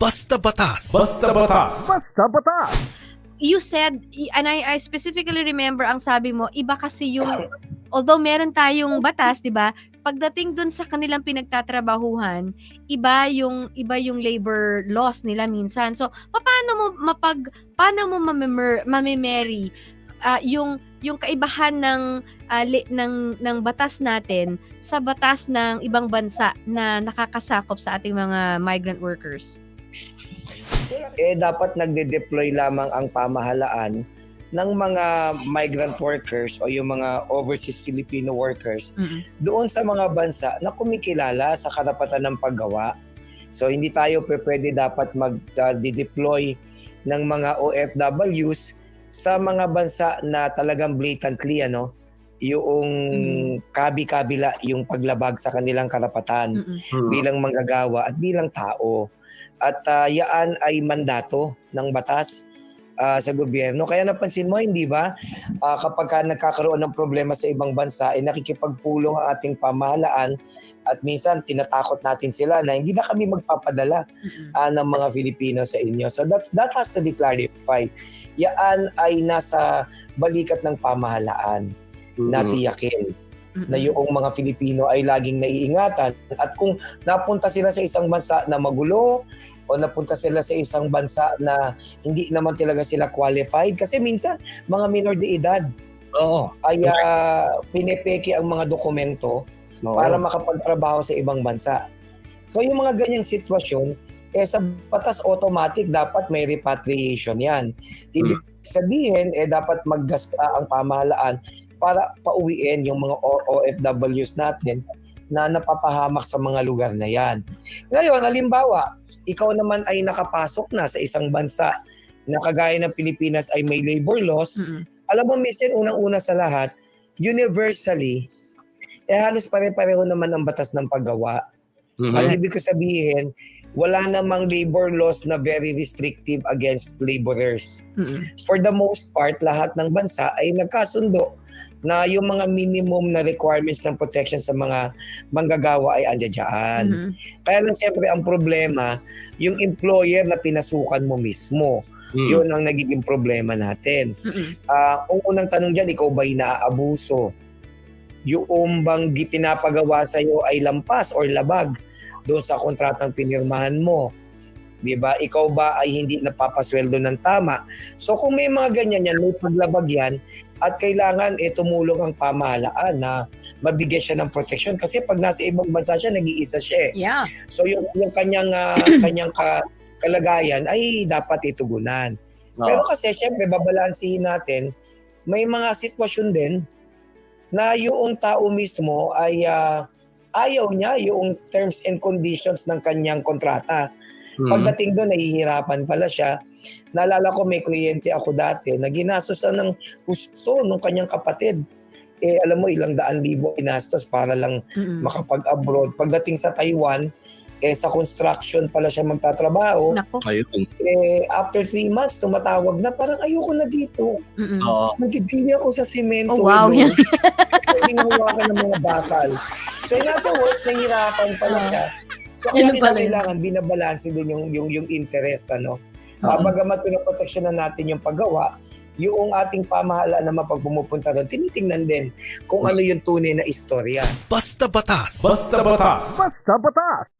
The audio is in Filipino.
Basta Batas. Basta batas. you said, and I, I specifically remember ang sabi mo, iba kasi yung, although meron tayong batas, di ba? Pagdating dun sa kanilang pinagtatrabahuhan, iba yung iba yung labor laws nila minsan. So, paano mo mapag paano mo mamemer, mamimeri ah, yung yung kaibahan ng ah, li- ng ng batas natin sa batas ng ibang bansa na nakakasakop sa ating mga migrant workers? Eh dapat nagde-deploy lamang ang pamahalaan ng mga migrant workers o yung mga overseas Filipino workers doon sa mga bansa na kumikilala sa karapatan ng paggawa. So hindi tayo pwede dapat mag-deploy ng mga OFWs sa mga bansa na talagang blatantly ano yung kabi-kabila yung paglabag sa kanilang karapatan Mm-mm. bilang manggagawa at bilang tao. At ah, yaan ay mandato ng batas ah, sa gobyerno. Kaya napansin mo, hindi ba, ah, kapag ka nagkakaroon ng problema sa ibang bansa, ay nakikipagpulong ang ating pamahalaan at minsan tinatakot natin sila na hindi na kami magpapadala ah, ng mga Filipino sa inyo. So that's, that has to be clarified. Yaan ay nasa balikat ng pamahalaan na tiyakin na yung mga Filipino ay laging naiingatan at kung napunta sila sa isang bansa na magulo o napunta sila sa isang bansa na hindi naman talaga sila qualified kasi minsan mga minor de edad Oo. ay ah, pinepeke ang mga dokumento Oo. para makapagtrabaho sa ibang bansa. So yung mga ganyang sitwasyon, eh sa batas automatic dapat may repatriation yan. Ibig sabihin, eh dapat maggasta ang pamahalaan para pauwiin yung mga OFWs natin na napapahamak sa mga lugar na yan. Ngayon, halimbawa, ikaw naman ay nakapasok na sa isang bansa na kagaya ng Pilipinas ay may labor laws, Mm-mm. alam mo, Miss Jen, unang-una sa lahat, universally, eh halos pare-pareho naman ang batas ng paggawa. Mhm. Ang ibig ko sabihin, wala namang labor laws na very restrictive against laborers. Mm-mm. For the most part, lahat ng bansa ay nagkasundo na yung mga minimum na requirements ng protection sa mga manggagawa ay andyan. Mhm. Kaya lang siyempre ang problema, yung employer na pinasukan mo mismo. Mm. Yun ang nagiging problema natin. Mm-mm. Ah, ang unang tanong dyan, ikaw ba'y naaabuso? Yung bang pinapagawa sa iyo ay lampas or labag doon sa kontratang pinirmahan mo? 'Di ba? Ikaw ba ay hindi napapasweldo ng tama? So kung may mga ganyan yan, may paglabag yan at kailangan eh tumulong ang pamahalaan na mabigyan siya ng protection kasi pag nasa ibang bansa siya nag-iisa siya eh. Yeah. So yung yung kanyang ah, kanyang ka, kalagayan ay dapat itugunan. Oo. Pero kasi syempre babalansihin natin, may mga sitwasyon din na yung tao mismo ay ah, ayaw niya yung terms and conditions ng kanyang kontrata. Mm. Pagdating doon, nahihirapan pala siya. Naalala ko may kliyente ako dati na ginastosan ng gusto ng kanyang kapatid. Eh, alam mo, ilang daan libo ginastos para lang Mm-mm. makapag-abroad. Pagdating sa Taiwan, eh, sa construction pala siya magtatrabaho. Nako. Ayun. Eh, after three months, tumatawag na, parang ayoko na dito. Mm-mm. Oo. Nagtitili ako sa simento. Oh, wow. Hello. Pwede hawakan ng mga bakal. So in other words, nahihirapan pala siya. So kaya yun. kailangan binabalanse din yung, yung, yung interest. Ano? Uh, bagamat pinaproteksyonan natin yung paggawa, yung ating pamahalaan na mapag pumupunta doon, tinitingnan din kung ano yung tunay na istorya. Basta Batas. Basta batas.